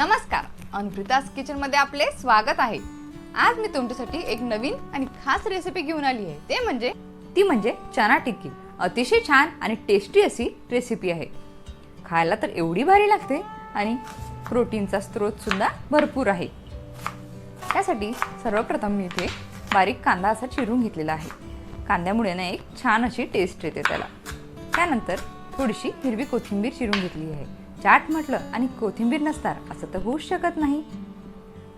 नमस्कार. अनुप्रितास किचनमध्ये आपले स्वागत आहे. आज मी तुमच्यासाठी एक नवीन आणि खास रेसिपी घेऊन आली आहे. ते म्हणजे ती म्हणजे चना टिक्की. अतिशय छान आणि टेस्टी अशी रेसिपी आहे. खायला तर एवढी भारी लागते आणि प्रोटीनचा स्रोतसुद्धा भरपूर आहे. त्यासाठी सर्वप्रथम मी इथे बारीक कांदा असा चिरून घेतलेला आहे. कांद्यामुळे ना एक छान अशी टेस्ट येते त्याला. त्यानंतर थोडीशी हिरवी कोथिंबीर चिरून घेतली आहे. चाट म्हटलं आणि कोथिंबीर नसणार असं तर होऊच शकत नाही.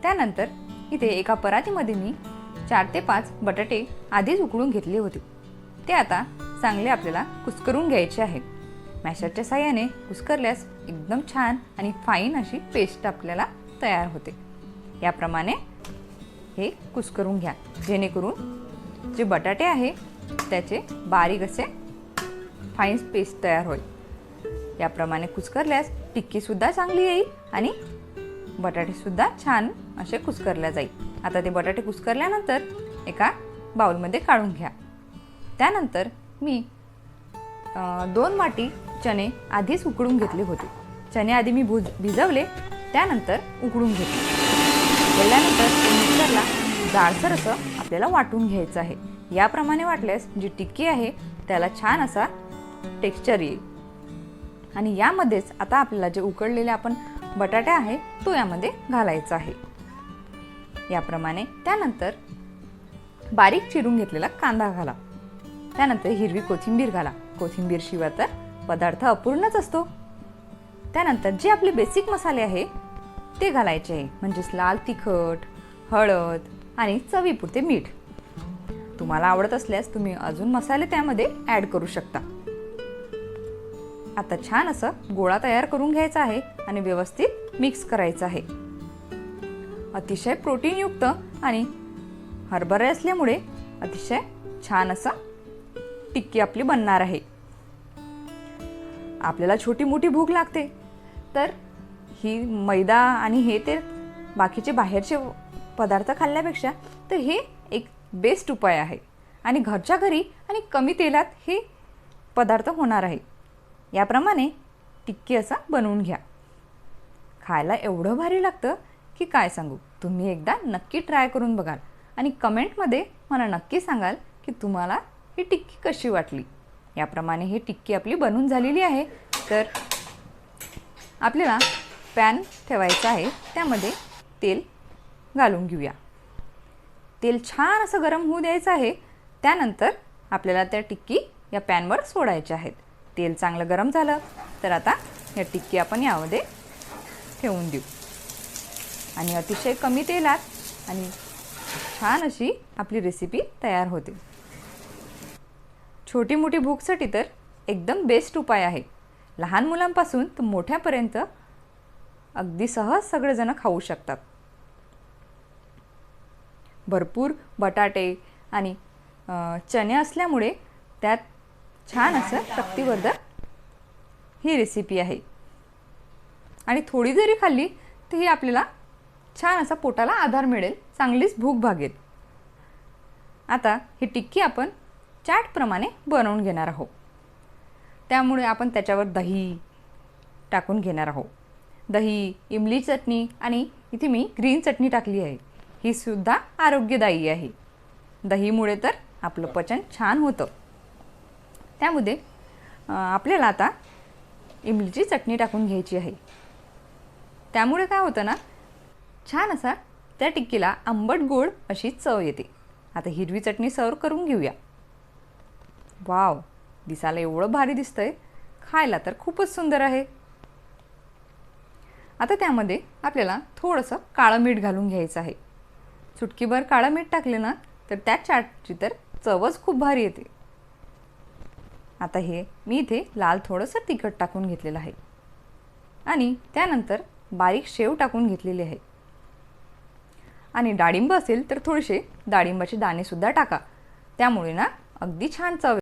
त्यानंतर इथे एका परातीमध्ये मी चार ते पाच बटाटे आधीच उकळून घेतले होते. ते आता चांगले आपल्याला कुस्करून घ्यायचे आहे मॅशरच्या साह्याने कुस्करल्यास एकदम छान आणि फाईन अशी पेस्ट आपल्याला तयार होते. याप्रमाणे हे कुस्करून घ्या. जेणेकरून जे बटाटे आहे त्याचे बारीक असे फाईन पेस्ट तयार होईल. याप्रमाणे कुस्करल्यास टिक्कीसुद्धा चांगली येईल आणि बटाटेसुद्धा छान असे कुस्करल्या जाईल. आता ते बटाटे कुस्करल्यानंतर एका बाउलमध्ये काढून घ्या. त्यानंतर मी दोन वाटी चणे आधीच उकडून घेतले होते. चणे आधी मी भुज भिजवले त्यानंतर उकडून घेतले. उकडल्यानंतर मिक्सरला जाडसर असं आपल्याला वाटून घ्यायचं आहे. याप्रमाणे वाटल्यास जी टिक्की आहे त्याला छान असा टेक्स्चर येईल. आणि यामध्येच आता आपल्याला जे उकडलेले आपण बटाटे आहे तो यामध्ये घालायचा आहे. याप्रमाणे त्यानंतर बारीक चिरून घेतलेला कांदा घाला. त्यानंतर हिरवी कोथिंबीर घाला. कोथिंबीर शिवाय तर पदार्थ अपूर्णच असतो. त्यानंतर जे आपले बेसिक मसाले आहे ते घालायचे आहे. म्हणजेच लाल तिखट हळद आणि चवीपुरते मीठ. तुम्हाला आवडत असल्यास तुम्ही अजून मसाले त्यामध्ये ॲड करू शकता. आता छान असं गोळा तयार करून घ्यायचा आहे आणि व्यवस्थित मिक्स करायचं आहे. अतिशय प्रोटीनयुक्त आणि हरभरे असल्यामुळे अतिशय छान असं टिक्की आपली बनणार आहे. आपल्याला छोटी मोठी भूक लागते. तर ही मैदा आणि हे ते बाकीचे बाहेरचे पदार्थ खाल्ल्यापेक्षा तर हे एक बेस्ट उपाय आहे. आणि घरच्या घरी आणि कमी तेलात हे पदार्थ होणार आहे. याप्रमाणे टिक्की असा बनवून घ्या. खायला एवढं भारी लागतं की काय सांगू? तुम्ही एकदा नक्की ट्राय करून बघाल आणि कमेंटमध्ये मला नक्की सांगाल की तुम्हाला ही टिक्की कशी वाटली. याप्रमाणे ही टिक्की आपली बनून झालेली आहे. तर आपल्याला पॅन ठेवायचा आहे. त्यामध्ये तेल घालून घेऊया. तेल छान असं गरम होऊ द्यायचं आहे. त्यानंतर आपल्याला त्या टिक्की या पॅनवर सोडायच्या आहेत. तेल चांगलं गरम झालं तर आता या टिक्की आपण यामध्ये ठेवून देऊ. आणि अतिशय कमी तेलात आणि छान अशी आपली रेसिपी तयार होते. छोटी मोठी भूकसाठी तर एकदम बेस्ट उपाय आहे. लहान मुलांपासून तर मोठ्यापर्यंत अगदी सहज सगळेजण खाऊ शकतात. भरपूर बटाटे आणि चणे असल्यामुळे त्यात छान असं शक्तिवर्धक ही रेसिपी आहे. आणि थोडी जरी खाल्ली तर ही आपल्याला छान असा पोटाला आधार मिळेल. चांगलीच भूक भागेल. आता ही टिक्की आपण चाटप्रमाणे बनवून घेणार आहोत. त्यामुळे आपण त्याच्यावर दही टाकून घेणार आहोत. दही इमली चटणी आणि इथे मी ग्रीन चटणी टाकली आहे. ही सुद्धा आरोग्यदायी आहे. दहीमुळे तर आपलं पचन छान होतं. त्यामध्ये आपल्याला आता इमलीची चटणी टाकून घ्यायची आहे. त्यामुळे काय होतं ना छान असा त्या टिक्कीला आंबट गोड अशी चव येते. आता हिरवी चटणी सर्व करून घेऊया. वाव दिसायला एवढं भारी दिसतंय. खायला तर खूपच सुंदर आहे. आता त्यामध्ये आपल्याला थोडंसं काळं मीठ घालून घ्यायचं आहे. चुटकीभर काळं मीठ टाकले ना तर त्या चाटची तर चवच खूप भारी येते. आता हे मी इथे लाल थोडंसं तिखट टाकून घेतलेलं आहे. आणि त्यानंतर बारीक शेव टाकून घेतलेली आहे. आणि डाळिंब असेल तर थोडेसे डाळिंबाचे दाणेसुद्धा टाका. त्यामुळे ना अगदी छान चव